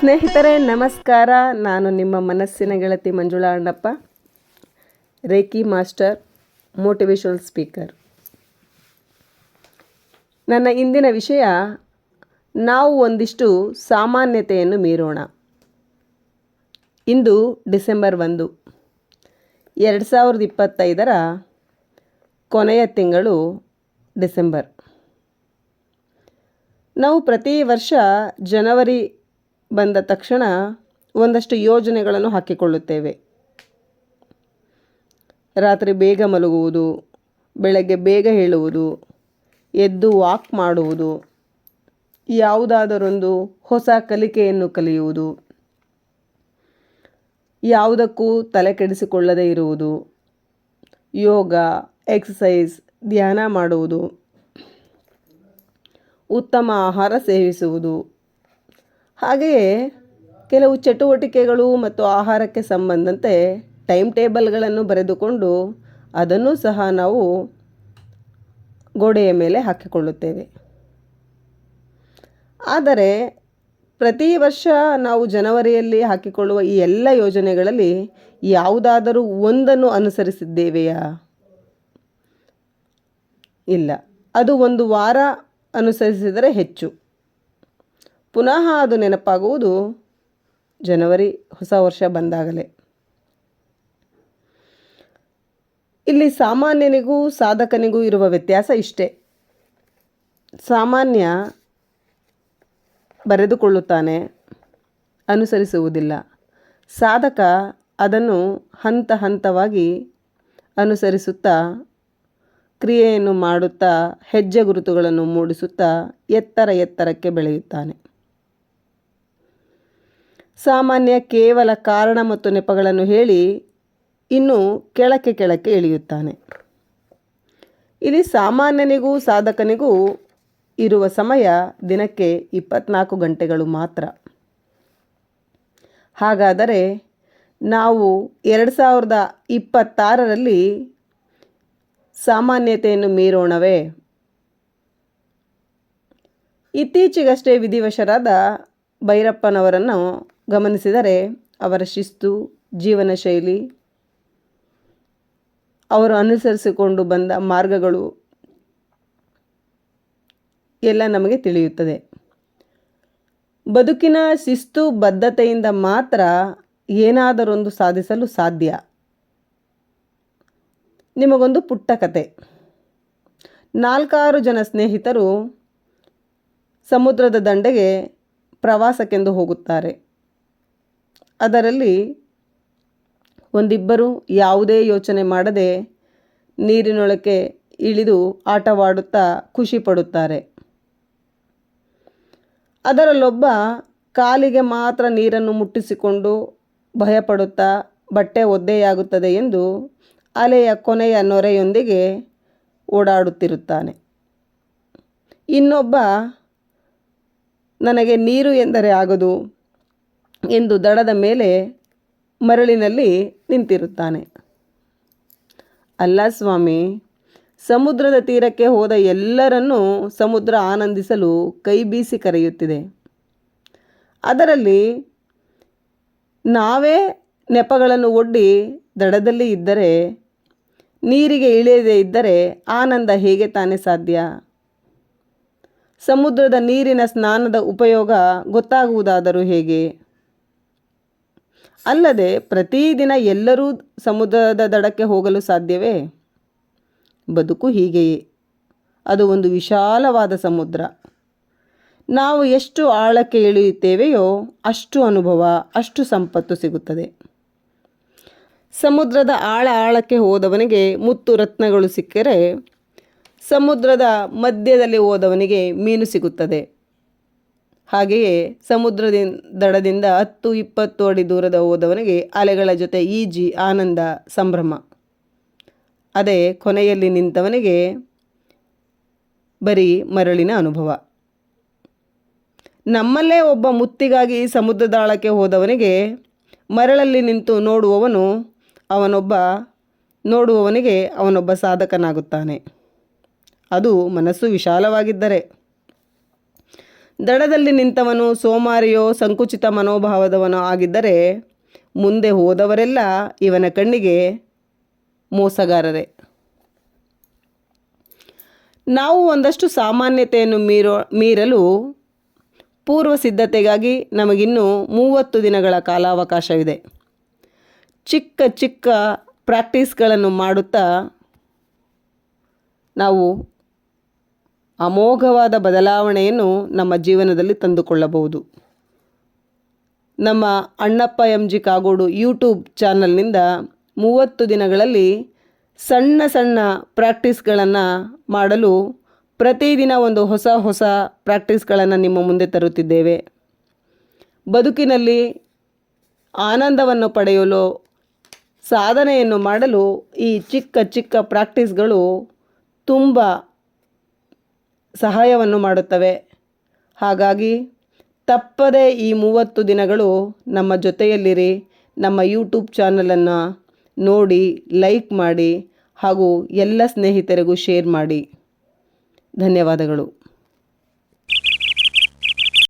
ಸ್ನೇಹಿತರೆ, ನಮಸ್ಕಾರ. ನಾನು ನಿಮ್ಮ ಮನಸ್ಸಿನ ಗೆಳತಿ Manjula Annappa reiki master, motivational speaker. ನನ್ನ ಇಂದಿನ ವಿಷಯ, ನಾವು ಒಂದಿಷ್ಟು ಸಾಮಾನ್ಯತೆಯನ್ನು ಮೀರೋಣ. ಇಂದು ಡಿಸೆಂಬರ್ ಒಂದು, ಎರಡು ಸಾವಿರದ ಇಪ್ಪತ್ತೈದರ ಕೊನೆಯ ತಿಂಗಳು ಡಿಸೆಂಬರ್. ನಾವು ಪ್ರತಿ ವರ್ಷ ಜನವರಿ ಬಂದ ತಕ್ಷಣ ಒಂದಷ್ಟು ಯೋಜನೆಗಳನ್ನು ಹಾಕಿಕೊಳ್ಳುತ್ತೇವೆ. ರಾತ್ರಿ ಬೇಗ ಮಲಗುವುದು, ಬೆಳಗ್ಗೆ ಬೇಗ ಹೇಳುವುದು, ಎದ್ದು ವಾಕ್ ಮಾಡುವುದು, ಯಾವುದಾದರೊಂದು ಹೊಸ ಕಲಿಕೆಯನ್ನು ಕಲಿಯುವುದು, ಯಾವುದಕ್ಕೂ ತಲೆ ಕೆಡಿಸಿಕೊಳ್ಳದೇ ಇರುವುದು, ಯೋಗ ಎಕ್ಸಸೈಸ್ ಧ್ಯಾನ ಮಾಡುವುದು, ಉತ್ತಮ ಆಹಾರ ಸೇವಿಸುವುದು ಹಾಗೆಯೇ ಕೆಲವು ಚಟುವಟಿಕೆಗಳು ಮತ್ತು ಆಹಾರಕ್ಕೆ ಸಂಬಂಧಂತೆ ಟೈಮ್ ಟೇಬಲ್ಗಳನ್ನು ಬರೆದುಕೊಂಡು ಅದನ್ನು ಸಹ ನಾವು ಗೋಡೆಯ ಮೇಲೆ ಹಾಕಿಕೊಳ್ಳುತ್ತೇವೆ. ಆದರೆ ಪ್ರತಿ ವರ್ಷ ನಾವು ಜನವರಿಯಲ್ಲಿ ಹಾಕಿಕೊಳ್ಳುವ ಈ ಎಲ್ಲ ಯೋಜನೆಗಳಲ್ಲಿ ಯಾವುದಾದರೂ ಒಂದನ್ನು ಅನುಸರಿಸಿದ್ದೇವೆಯಾ? ಇಲ್ಲ. ಅದು ಒಂದು ವಾರ ಅನುಸರಿಸಿದರೆ ಹೆಚ್ಚು. ಪುನಃ ಅದು ನೆನಪಾಗುವುದು ಜನವರಿ ಹೊಸ ವರ್ಷ ಬಂದಾಗಲೇ. ಇಲ್ಲಿ ಸಾಮಾನ್ಯನಿಗೂ ಸಾಧಕನಿಗೂ ಇರುವ ವ್ಯತ್ಯಾಸ ಇಷ್ಟೇ. ಸಾಮಾನ್ಯ ಬರೆದುಕೊಳ್ಳುತ್ತಾನೆ, ಅನುಸರಿಸುವುದಿಲ್ಲ. ಸಾಧಕ ಅದನ್ನು ಹಂತ ಹಂತವಾಗಿ ಅನುಸರಿಸುತ್ತಾ, ಕ್ರಿಯೆಯನ್ನು ಮಾಡುತ್ತಾ, ಹೆಜ್ಜೆ ಗುರುತುಗಳನ್ನು ಮೂಡಿಸುತ್ತಾ, ಎತ್ತರ ಎತ್ತರಕ್ಕೆ ಬೆಳೆಯುತ್ತಾನೆ. ಸಾಮಾನ್ಯ ಕೇವಲ ಕಾರಣ ಮತ್ತು ನೆಪಗಳನ್ನು ಹೇಳಿ ಇನ್ನು ಕೆಳಕ್ಕೆ ಕೆಳಕ್ಕೆ ಇಳಿಯುತ್ತಾನೆ ಇಲ್ಲಿ ಸಾಮಾನ್ಯನಿಗೂ ಸಾಧಕನಿಗೂ ಇರುವ ಸಮಯ ದಿನಕ್ಕೆ ಇಪ್ಪತ್ನಾಲ್ಕು ಗಂಟೆಗಳು ಮಾತ್ರ. ಹಾಗಾದರೆ ನಾವು ಎರಡು ಸಾವಿರದ ಇಪ್ಪತ್ತಾರರಲ್ಲಿ ಸಾಮಾನ್ಯತೆಯನ್ನು ಮೀರೋಣವೇ? ಇತ್ತೀಚೆಗಷ್ಟೇ ವಿಧಿವಶರಾದ ಭೈರಪ್ಪನವರನ್ನು ಗಮನಿಸಿದರೆ ಅವರ ಶಿಸ್ತು, ಜೀವನ ಶೈಲಿ, ಅವರು ಅನುಸರಿಸಿಕೊಂಡು ಬಂದ ಮಾರ್ಗಗಳು ಎಲ್ಲ ನಮಗೆ ತಿಳಿಯುತ್ತದೆ. ಬದುಕಿನ ಶಿಸ್ತು, ಬದ್ಧತೆಯಿಂದ ಮಾತ್ರ ಏನಾದರೊಂದು ಸಾಧಿಸಲು ಸಾಧ್ಯ. ನಿಮಗೊಂದು ಪುಟ್ಟ ಕತೆ. ನಾಲ್ಕಾರು ಜನ ಸ್ನೇಹಿತರು ಸಮುದ್ರದ ದಂಡೆಗೆ ಪ್ರವಾಸಕ್ಕೆಂದು ಹೋಗುತ್ತಾರೆ. ಅದರಲ್ಲಿ ಒಂದಿಬ್ಬರು ಯಾವುದೇ ಯೋಚನೆ ಮಾಡದೆ ನೀರಿನೊಳಕ್ಕೆ ಇಳಿದು ಆಟವಾಡುತ್ತಾ ಖುಷಿ ಪಡುತ್ತಾರೆ. ಅದರಲ್ಲೊಬ್ಬ ಕಾಲಿಗೆ ಮಾತ್ರ ನೀರನ್ನು ಮುಟ್ಟಿಸಿಕೊಂಡು ಭಯಪಡುತ್ತಾ ಬಟ್ಟೆ ಒದ್ದೆಯಾಗುತ್ತದೆ ಎಂದು ಅಲೆಯ ಕೊನೆಯ ನೊರೆಯೊಂದಿಗೆ ಓಡಾಡುತ್ತಿರುತ್ತಾನೆ. ಇನ್ನೊಬ್ಬ, ನನಗೆ ನೀರು ಎಂದರೆ ಆಗದು ಎಂದು ದಡದ ಮೇಲೆ ಮರಳಿನಲ್ಲಿ ನಿಂತಿರುತ್ತಾನೆ. ಅಲ್ಲ ಸ್ವಾಮಿ, ಸಮುದ್ರದ ತೀರಕ್ಕೆ ಹೋದ ಎಲ್ಲರನ್ನೂ ಸಮುದ್ರ ಆನಂದಿಸಲು ಕೈ ಬೀಸಿ ಕರೆಯುತ್ತಿದೆ. ಅದರಲ್ಲಿ ನಾವೇ ನೆಪಗಳನ್ನು ಒಡ್ಡಿ ದಡದಲ್ಲಿ ಇದ್ದರೆ, ನೀರಿಗೆ ಇಳಿಯದೇ ಇದ್ದರೆ ಆನಂದ ಹೇಗೆ ತಾನೇ ಸಾಧ್ಯ? ಸಮುದ್ರದ ನೀರಿನ ಸ್ನಾನದ ಉಪಯೋಗ ಗೊತ್ತಾಗುವುದಾದರೂ ಹೇಗೆ? ಅಲ್ಲದೆ ಪ್ರತಿದಿನ ಎಲ್ಲರೂ ಸಮುದ್ರದ ದಡಕ್ಕೆ ಹೋಗಲು ಸಾಧ್ಯವೇ? ಬದುಕು ಹೀಗೆಯೇ. ಅದು ಒಂದು ವಿಶಾಲವಾದ ಸಮುದ್ರ. ನಾವು ಎಷ್ಟು ಆಳಕ್ಕೆ ಇಳಿಯುತ್ತೇವೆಯೋ ಅಷ್ಟು ಅನುಭವ, ಅಷ್ಟು ಸಂಪತ್ತು ಸಿಗುತ್ತದೆ. ಸಮುದ್ರದ ಆಳ ಆಳಕ್ಕೆ ಹೋದವನಿಗೆ ಮುತ್ತು ರತ್ನಗಳು ಸಿಕ್ಕರೆ ಸಮುದ್ರದ ಮಧ್ಯದಲ್ಲಿ ಹೋದವನಿಗೆ ಮೀನು ಸಿಗುತ್ತದೆ. ಹಾಗೆಯೇ ಸಮುದ್ರದಿಂದ ದಡದಿಂದ ಹತ್ತು ಇಪ್ಪತ್ತು ಅಡಿ ದೂರದ ಹೋದವನಿಗೆ ಅಲೆಗಳ ಜೊತೆ ಈಜಿ ಆನಂದ ಸಂಭ್ರಮ. ಅದೇ ಕೊನೆಯಲ್ಲಿ ನಿಂತವನಿಗೆ ಬರೀ ಮರಳಿನ ಅನುಭವ. ನಮ್ಮಲ್ಲೇ ಒಬ್ಬ ಮುತ್ತಿಗಾಗಿ ಸಮುದ್ರದಾಳಕ್ಕೆ ಹೋದವನಿಗೆ ಮರಳಲ್ಲಿ ನಿಂತು ನೋಡುವವನು ಅವನೊಬ್ಬ, ನೋಡುವವನಿಗೆ ಅವನೊಬ್ಬ ಸಾಧಕನಾಗುತ್ತಾನೆ. ಅದು ಮನಸ್ಸು ವಿಶಾಲವಾಗಿದ್ದರೆ. ದಡದಲ್ಲಿ ನಿಂತವನು ಸೋಮಾರಿಯೋ ಸಂಕುಚಿತ ಮನೋಭಾವದವನೋ ಆಗಿದ್ದರೆ ಮುಂದೆ ಹೋದವರೆಲ್ಲ ಇವನ ಕಣ್ಣಿಗೆ ಮೋಸಗಾರರೇ. ನಾವು ಒಂದಷ್ಟು ಸಾಮಾನ್ಯತೆಯನ್ನು ಮೀರೋ, ಮೀರಲು ಪೂರ್ವ ಸಿದ್ಧತೆಗಾಗಿ ನಮಗಿನ್ನೂ ಮೂವತ್ತು ದಿನಗಳ ಕಾಲಾವಕಾಶವಿದೆ. ಚಿಕ್ಕ ಚಿಕ್ಕ ಪ್ರಾಕ್ಟೀಸ್ಗಳನ್ನು ಮಾಡುತ್ತಾ ನಾವು ಅಮೋಘವಾದ ಬದಲಾವಣೆಯನ್ನು ನಮ್ಮ ಜೀವನದಲ್ಲಿ ತಂದುಕೊಳ್ಳಬಹುದು. ನಮ್ಮ Annappa M G Kagodu YouTube ಚಾನಲ್ನಿಂದ ಮೂವತ್ತು ದಿನಗಳಲ್ಲಿ ಸಣ್ಣ ಸಣ್ಣ ಪ್ರಾಕ್ಟೀಸ್ಗಳನ್ನು ಮಾಡಲು ಪ್ರತಿದಿನ ಒಂದು ಹೊಸ ಹೊಸ ಪ್ರಾಕ್ಟೀಸ್ಗಳನ್ನು ನಿಮ್ಮ ಮುಂದೆ ತರುತ್ತಿದ್ದೇವೆ. ಬದುಕಿನಲ್ಲಿ ಆನಂದವನ್ನು ಪಡೆಯಲು, ಸಾಧನೆಯನ್ನು ಮಾಡಲು ಈ ಚಿಕ್ಕ ಚಿಕ್ಕ ಪ್ರಾಕ್ಟೀಸ್ಗಳು ತುಂಬ ಸಹಾಯವನ್ನು ಮಾಡುತ್ತವೆ. ಹಾಗಾಗಿ ತಪ್ಪದೆ ಈ ಮೂವತ್ತು ದಿನಗಳು ನಮ್ಮ ಜೊತೆಯಲ್ಲಿರಿ. ನಮ್ಮ ಯೂಟ್ಯೂಬ್ ಚಾನಲನ್ನು ನೋಡಿ ಲೈಕ್ ಮಾಡಿ ಹಾಗೂ ಎಲ್ಲ ಸ್ನೇಹಿತರಿಗೂ ಶೇರ್ ಮಾಡಿ. ಧನ್ಯವಾದಗಳು.